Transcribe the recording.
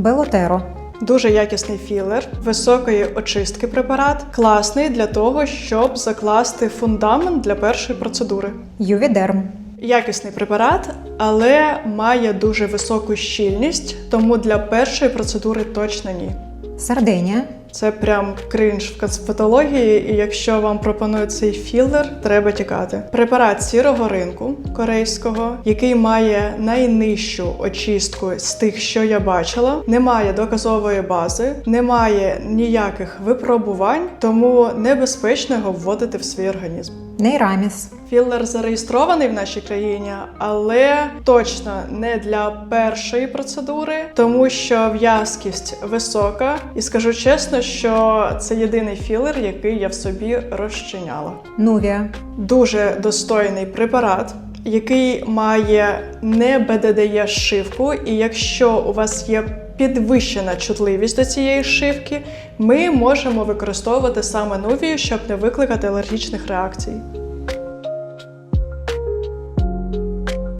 Белотеро. Дуже якісний філер, високої очистки препарат, класний для того, щоб закласти фундамент для першої процедури. Ювідерм. Якісний препарат, але має дуже високу щільність, тому для першої процедури точно ні. Сардинія. Це прям кринж в косметології, і якщо вам пропонують цей філер, треба тікати. Препарат сірого ринку корейського, який має найнижчу очистку з тих, що я бачила, немає доказової бази, немає ніяких випробувань, тому небезпечно його вводити в свій організм. Нейраміс. Філер зареєстрований в нашій країні, але точно не для першої процедури, тому що в'язкість висока, і скажу чесно, що це єдиний філер, який я в собі розчиняла. Нувія. Дуже достойний препарат. Який має не БДДЄ шивку, і якщо у вас є підвищена чутливість до цієї шивки, ми можемо використовувати саме нувію, щоб не викликати алергічних реакцій.